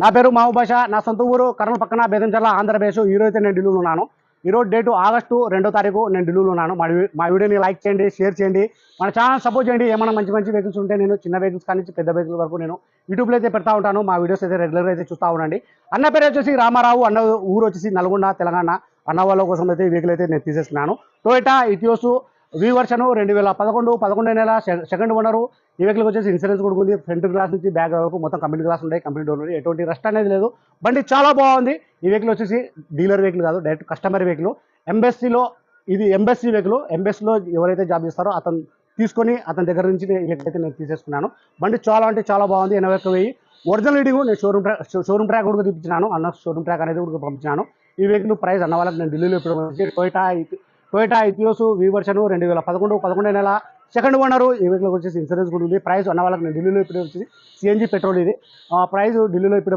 నా పేరు మావు భాష నా సొంత ఊరు కర్నూలు పక్కన బేదంచర్ల ఆంధ్రప్రదేశ్. ఈరోజు అయితే నేను ఢిల్లీలో ఉన్నాను. ఈరోజు డేటు ఆగస్టు రెండో తారీఖు నేను ఢిల్లీలో ఉన్నాను. మా మా వీడియోని లైక్ చేయండి షేర్ చేయండి. మన ఛానల్ సపోర్ట్ చేయండి. ఏమైనా మంచి మంచి వెహికల్స్ ఉంటే నేను చిన్న వెహికల్స్ కానీ పెద్ద వెహికల్ వరకు నేను యూట్యూబ్లో అయితే పెడతా ఉంటాను. మా వీడియోస్ అయితే రెగ్యులర్గా అయితే చూస్తూ ఉండండి. అన్న పేరు వచ్చేసి రామారావు. అన్న ఊరు వచ్చేసి నల్గొండ తెలంగాణ. అన్న వాళ్ళ కోసం అయితే ఈ వెహికల్ అయితే నేను తీసేస్తున్నాను. టొయోటా ఇటియోస్ వి వర్షన్ రెండు వేల పదకొండు పదకొండు నెల సెకండ్ ఓనరు ఈ వెహికల్ వచ్చేసి ఇన్సూరెన్స్ కూడా ఉంది. ఫ్రంట్ గ్లాస్ నుంచి బ్యాక్ వరకు మొత్తం కంపెనీ గ్లాస్ ఉంటాయి కంపెనీ డోర్ ఉంది ఎటువంటి రస్ట్ అనేది లేదు. బండి చాలా బాగుంది. ఈ వెహికల్ వచ్చేసి డీలర్ వెహికల్ కాదు డైరెక్ట్ కస్టమర్ వెహికల్. ఎంబెస్సీలో ఇది ఎంబెస్సీ వెహికల్. ఎంబెస్సీలో ఎవరైతే జాబ్ చేస్తారో అతను తీసుకొని అతని దగ్గర నుంచి నేను నేను తీసేసుకున్నాను. బండి చాలా అంటే చాలా బాగుంది. ఎనభై ఒక్క వెయ్యి. ఒరిజినల్ రీడింగ్ నేను షోరూమ్ ట్రాక్ షోరూమ్ ట్రాక్ కూడా తీపించినాను అన్న షోరూమ్ ట్రాక్ అనేది కూడా పంపించినాను. ఈ వెహికల్ ప్రైస్ అన్న వాళ్ళకి నేను ఢిల్లీలో ఇప్పుడు Toyota Toyota Etios V version రెండు వేల పదకొండు పదకొండు నెల సెకండ్ ఓనరు ఈ వెహికల్ వచ్చేసి ఇన్సూరెన్స్ కూడా ఉంది ప్రైస్ అన్న వాళ్ళకి నేను ఢిల్లీలో ఇప్పుడు వచ్చేసి సిఎన్జి పెట్రోల్ ఇది. ప్రైస్ ఢిల్లీలో ఇప్పుడు